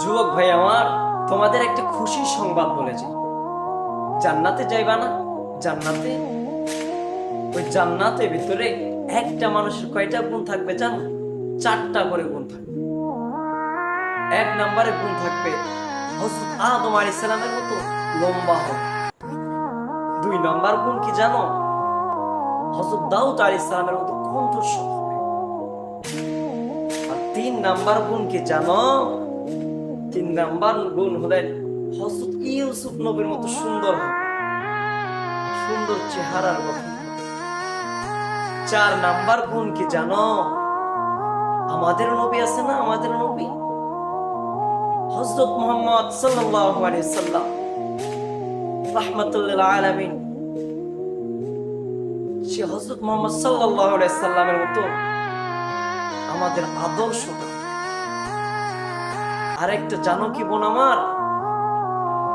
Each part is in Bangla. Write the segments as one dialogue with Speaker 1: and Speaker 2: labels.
Speaker 1: যুবক ভাই আমার, তোমাদের একটা খুশি সংবাদ বলেছি। জান্নাতে যাইবা না? জান্নাতে? ওই জান্নাতের ভিতরে একটা মানুষের কয়টা গুণ থাকবে জানো? চারটা করে গুণ থাকবে। এক নম্বরে গুণ থাকবে হযরত আদম আলাইহিস সালামের মতো লম্বা হবে। দুই নম্বর গুণ কি জানো? হযরত দাউদ আলাইহিস সালামের মতো কণ্ঠস্বর হবে। আর তিন নাম্বার গুণ কি জানো? নাম্বার গুণ হলেন হযরত ইউসুফ নবীর মতো সুন্দর সুন্দর চেহারার হবে। চার নাম্বার গুণ কি জানো? আমাদের নবী আছে না আমাদের নবী? হযরত মুহাম্মদ সাল্লাল্লাহু আলাইহি সাল্লাম রাহমাতুল্লিল আলামিন। সে হযরত মুহাম্মদ সাল্লাল্লাহু আলাইহি সাল্লামের মতো আমাদের আদর্শটা আরেকটা জানো কি বোন আমার?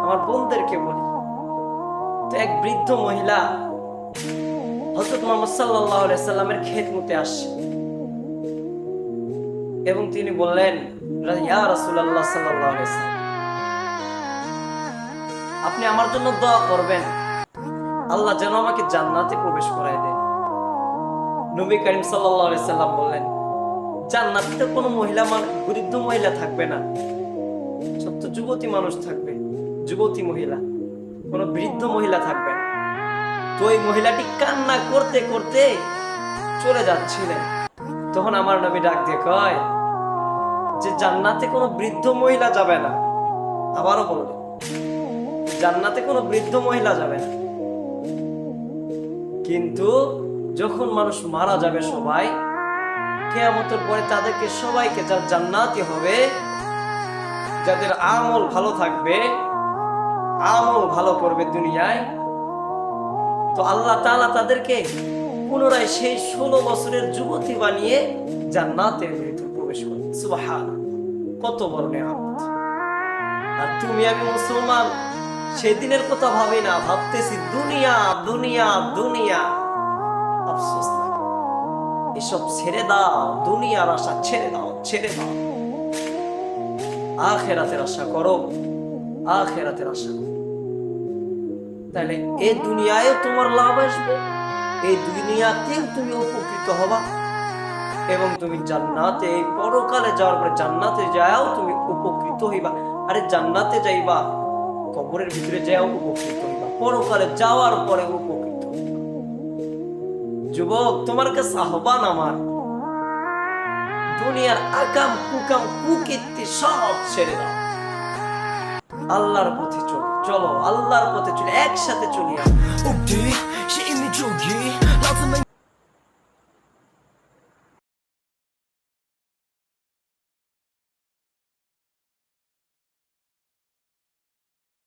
Speaker 1: আমার বোনদেরকে বলি। তো এক বৃদ্ধ মহিলা হজরত মোহাম্মদ সাল্লাহ সাল্লামের খেত মতে আসছে এবং তিনি বললেন, ইয়া আপনি আমার জন্য দোয়া করবেন। আল্লাহ যেন আমাকে জান্নাতে প্রবেশ করায় দেন। নবী করিম আলাইহি সাল্লাম বললেন জান্নাতে কোনো মহিলা মানে বৃদ্ধ মহিলা থাকবে না। সব তো যুবতী মানুষ থাকবে, যুবতী মহিলা। কোনো বৃদ্ধ মহিলা থাকবে না। তো ওই মহিলাটি কান্না করতে করতে চলে যাচ্ছিলেন। তখন আমার নবী ডাক দিয়ে কয়, যে জান্নাতে কোনো বৃদ্ধ মহিলা যাবে না। আবারও বললেন জান্নাতে কোনো বৃদ্ধ মহিলা যাবে না। কিন্তু যখন মানুষ মারা যাবে সবাই কেয়ামতের পরে তাদেরকে সবাইকে যার জান্নাতি হবে, যাদের আমল ভালো থাকবে, আমল ভালো করবে দুনিয়ায়, তো আল্লাহ তাআলা তাদেরকে পুনরায় সেই ষোলো বছরের যুবতী বানিয়ে জান্নাতের ভিতর প্রবেশ করবে সুবহান কত বড় নেয়ামত। আর তুমি আমি মুসলমান, সেদিনের কথা ভাবি না, ভাবতেছি দুনিয়া দুনিয়া দুনিয়া। আফসোস লাগে এসব ছেড়ে দাও, দুনিয়ার আশা ছেড়ে দাও ছেড়ে দাও। আখেরাতের আশা করো, আখেরাতের আশা করো। তাহলে এই দুনিয়ায় তোমার লাভ আসবে এই দুনিয়াতেও তুমি উপকৃত হবা। এবং তুমি জান্নাতে এই পরকালে যাওয়ার পরে জান্নাতে যাও, তুমি উপকৃত হইবা। আরে জান্নাতে যাইবা, কবরের ভিতরে যাও, উপকৃত হইবা। পরকালে যাওয়ার পরে উপকৃত। যুবক, তোমার কাছে আহ্বান আমার। দুনিয়ার আকাম, কুকাম, কুকীর্তি সব ছেড়ে দাও। আল্লাহর পথে চলো চলো, আল্লাহর পথে চলে, একসাথে চলি